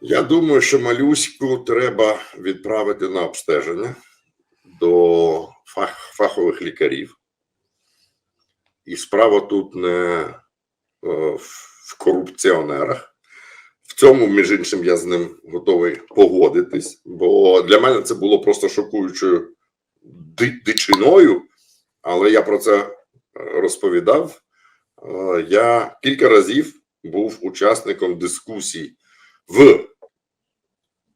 Я думаю, що малюську треба відправити на обстеження до фах, фахових лікарів. І справа тут не е, в корупціонерах. В цьому, між іншим, я з ним готовий погодитись, бо для мене це було просто шокуючою дичиною, але я про це е, розповідав. Е, Я кілька разів був учасником дискусій в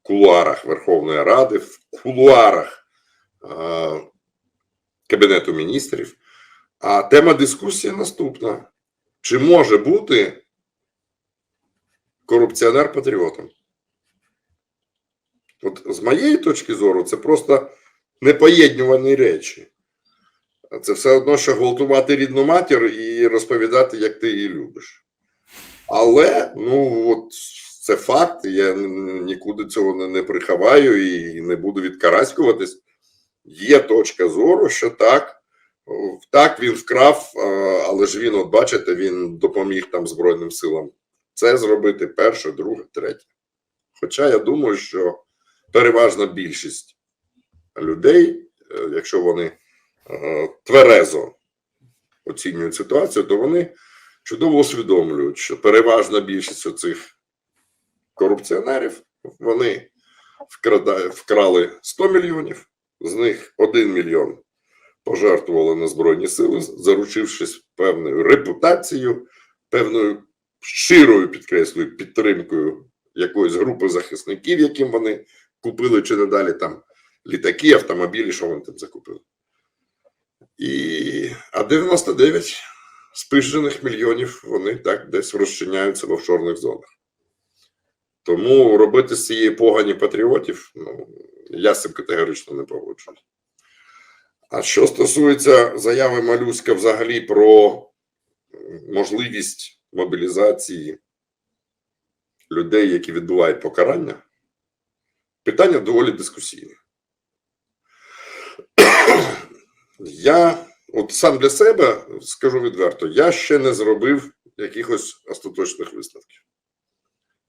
кулуарах Верховної Ради, в кулуарах Кабінету міністрів. А тема дискусії наступна: чи може бути корупціонер патріотом? От з моєї точки зору, це просто непоєднувані речі. Це все одно, що гвалтувати рідну матір і розповідати, як ти її любиш. Але ну от це факт. Я нікуди цього не, приховаю і не буду відкараськуватись. Є точка зору, що так, так він вкрав, але ж він, от бачите, він допоміг там Збройним силам це зробити перше, друге, третє. Хоча я думаю, що переважна більшість людей, е, якщо вони е, тверезо оцінюють ситуацію, то вони чудово усвідомлюють, що переважна більшість оцих корупціонерів вони вкрада- вкрали 100 мільйонів, з них 1 мільйон пожертвували на Збройні Сили, заручившись певною репутацією, певною щирою, підкреслюю, підтримкою якоїсь групи захисників, яким вони купили чи не далі там літаки, автомобілі, що вони там закупили. І, а 99 спижених мільйонів вони так десь розчиняються в офшорних зонах. Тому робити з цієї погані патріотів, ну, я з цим категорично не погоджуюсь. А що стосується заяви Малюська взагалі про можливість мобілізації людей, які відбувають покарання, питання доволі дискусійне. Я от сам для себе скажу відверто, я ще не зробив якихось остаточних висновків.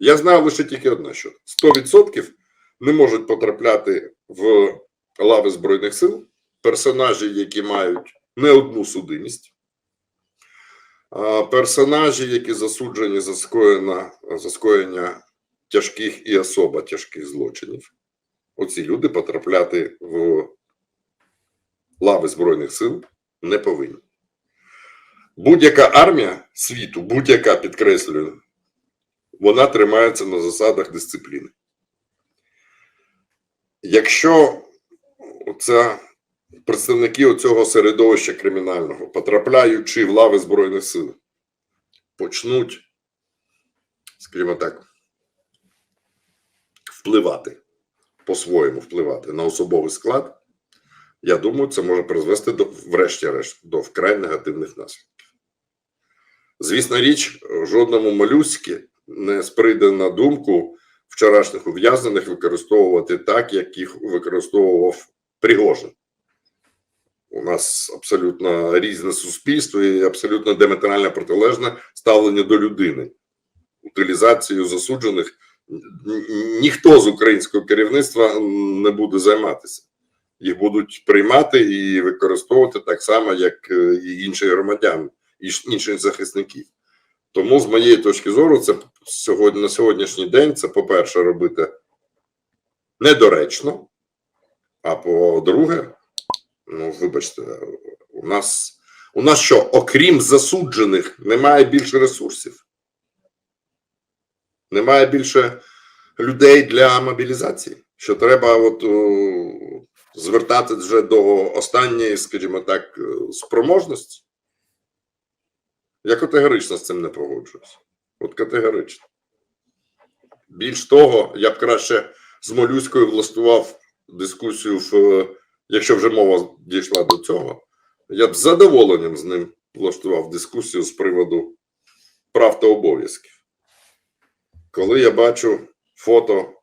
Я знаю лише тільки одне, що 100% не можуть потрапляти в лави Збройних сил персонажі, які мають не одну судимість, персонажі, які засуджені за скоєння, за скоєння тяжких і особо тяжких злочинів. Оці люди потрапляти в лави Збройних сил не повинні. Будь-яка армія світу, будь-яка підкреслюю, вона тримається на засадах дисципліни. Якщо це представники цього середовища кримінального, потрапляючи в лави Збройних сил, почнуть, скажімо так, впливати, по-своєму впливати на особовий склад, я думаю, це може призвести до, врешті-решт, до вкрай негативних наслідків. Звісна річ, жодному молюськи не сприйде на думку вчорашніх ув'язнених використовувати так, як їх використовував Пригожин. У нас абсолютно різне суспільство і абсолютно диаметрально протилежне ставлення до людини. Утилізацією засуджених ніхто з українського керівництва не буде займатися. Їх будуть приймати і використовувати так само, як і інших громадян, і інших захисників. Тому, з моєї точки зору, це сьогодні на сьогоднішній день це, по-перше, робити недоречно. А по-друге, ну, вибачте, у нас, у нас що, окрім засуджених, немає більше ресурсів? Немає більше людей для мобілізації, що треба от, о, звертати вже до останньої, скажімо так, е, спроможності. Я категорично з цим не погоджуюсь. От категорично. Більш того, я б краще з Молюською влаштував дискусію, в, е, якщо вже мова дійшла до цього, я б з задоволенням з ним влаштував дискусію з приводу прав та обов'язків. Коли я бачу фото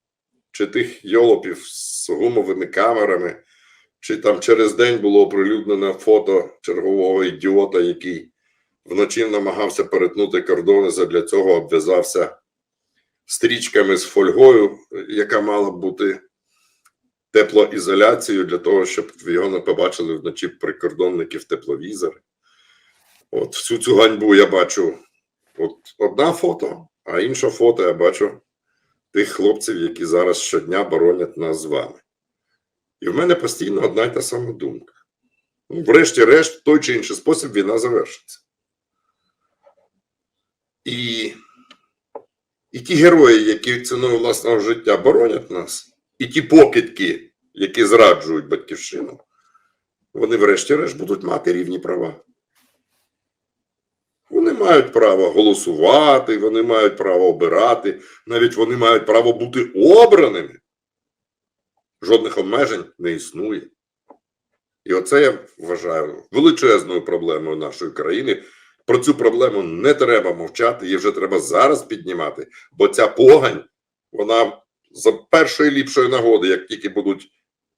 чи тих йолопів з гумовими камерами, чи там через день було оприлюднене фото чергового ідіота, який вночі намагався перетнути кордони, задля цього обв'язався стрічками з фольгою, яка мала бути теплоізоляцією для того, щоб його не побачили вночі прикордонники в тепловізори. От всю цю ганьбу я бачу от одна фото, а інше фото я бачу тих хлопців, які зараз щодня боронять нас з вами. І в мене постійно одна й та сама думка. Ну, врешті-решт, той чи інший спосіб війна завершиться. І, і ті герої, які ціною власного життя боронять нас, і ті покидьки, які зраджують батьківщину, вони врешті-решт будуть мати рівні права. Вони мають право голосувати, вони мають право обирати, навіть вони мають право бути обраними. Жодних обмежень не існує. І оце я вважаю величезною проблемою нашої країни. Про цю проблему не треба мовчати, її вже треба зараз піднімати, бо ця погань, вона за першої ліпшої нагоди, як тільки будуть,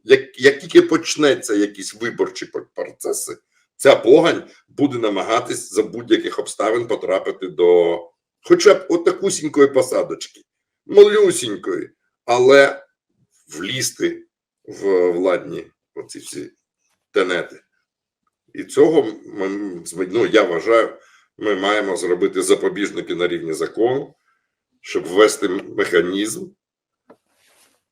як, як тільки почнеться якісь виборчі процеси, ця погань буде намагатись за будь-яких обставин потрапити до хоча б отакусінької посадочки, малюсінької, але влізти в владні оці всі тенети. І цього ми, ну, я вважаю, ми маємо зробити запобіжники на рівні закону, щоб ввести механізм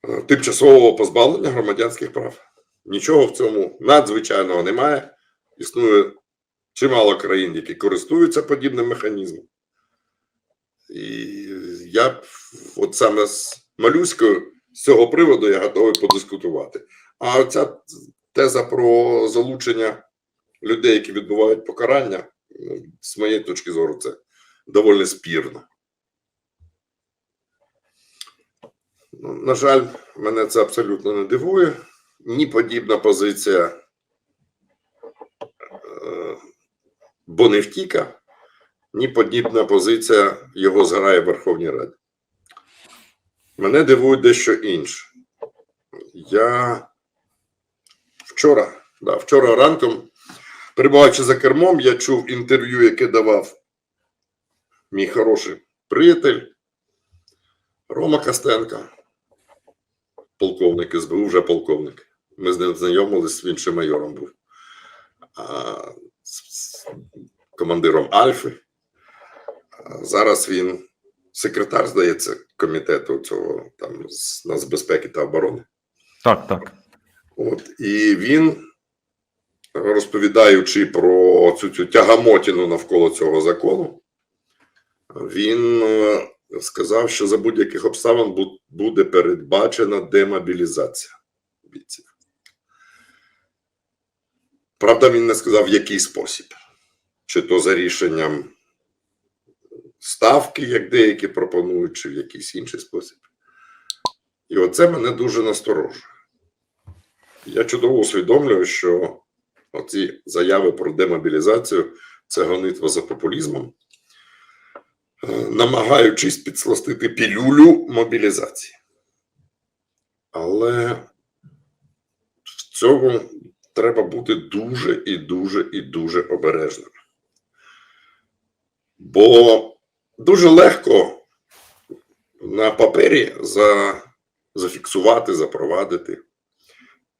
е, тимчасового позбавлення громадянських прав. Нічого в цьому надзвичайного немає. Існує чимало країн, які користуються подібним механізмом. І я от саме з Малюською з цього приводу я готовий подискутувати. А ця теза про залучення людей, які відбувають покарання, ну, з моєї точки зору, це доволі спірно. Ну, На жаль, мене це абсолютно не дивує. Ні подібна позиція е, Боневтіка, ні подібна позиція його зграє в Верховній Раді. Мене дивує дещо інше. Я вчора, да, вчора ранком, перебуваючи за кермом, я чув інтерв'ю, яке давав мій хороший приятель Рома Костенко, полковник СБУ, вже полковник. Ми з ним знайомились, він ще майором був. А, з, з командиром Альфи. А зараз він секретар, здається, комітету цього там з нацбезпеки та оборони. Так, так. От, і він, розповідаючи про цю, цю тягамотіну навколо цього закону, він е, сказав, що за будь-яких обставин буде передбачена демобілізація бійців. Правда, він не сказав, в який спосіб. Чи то за рішенням ставки, як деякі пропонують, чи в якийсь інший спосіб. І оце мене дуже насторожує. Я чудово усвідомлюю, що оці заяви про демобілізацію це гонитва за популізмом, е, намагаючись підсластити пілюлю мобілізації. Але в цьому треба бути дуже і дуже і дуже обережним. Бо дуже легко на папері за, зафіксувати, запровадити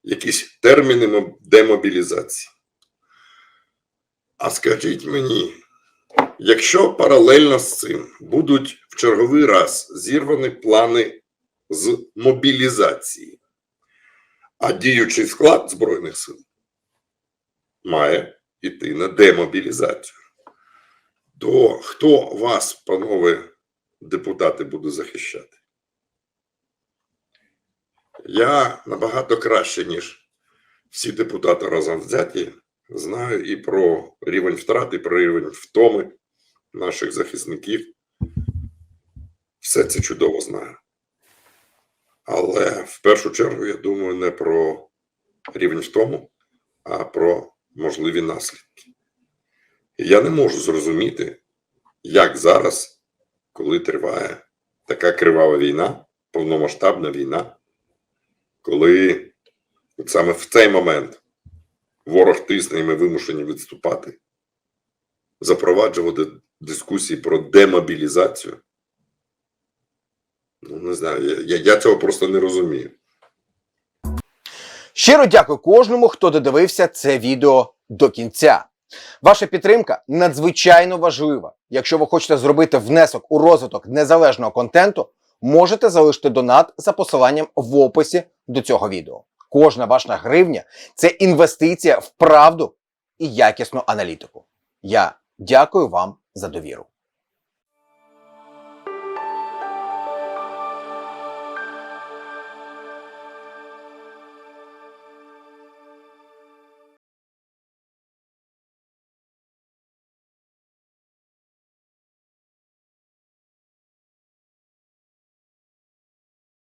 якісь терміни демобілізації. А скажіть мені, якщо паралельно з цим будуть в черговий раз зірвані плани з мобілізації, а діючий склад Збройних сил має йти на демобілізацію, то хто вас, панове депутати, буде захищати? Я набагато краще, ніж всі депутати разом взяті, знаю і про рівень втрат, і про рівень втоми наших захисників. Все це чудово знаю. Але в першу чергу я думаю не про рівень втому, а про можливі наслідки. І я не можу зрозуміти, як зараз, коли триває така кривава війна, повномасштабна війна, коли от саме в цей момент ворог тисне і ми вимушені відступати, запроваджувати дискусії про демобілізацію. Ну, не знаю, я, я, цього просто не розумію. Щиро дякую кожному, хто додивився це відео до кінця. Ваша підтримка надзвичайно важлива. Якщо ви хочете зробити внесок у розвиток незалежного контенту, можете залишити донат за посиланням в описі до цього відео. Кожна ваша гривня це інвестиція в правду і якісну аналітику. Я дякую вам за довіру.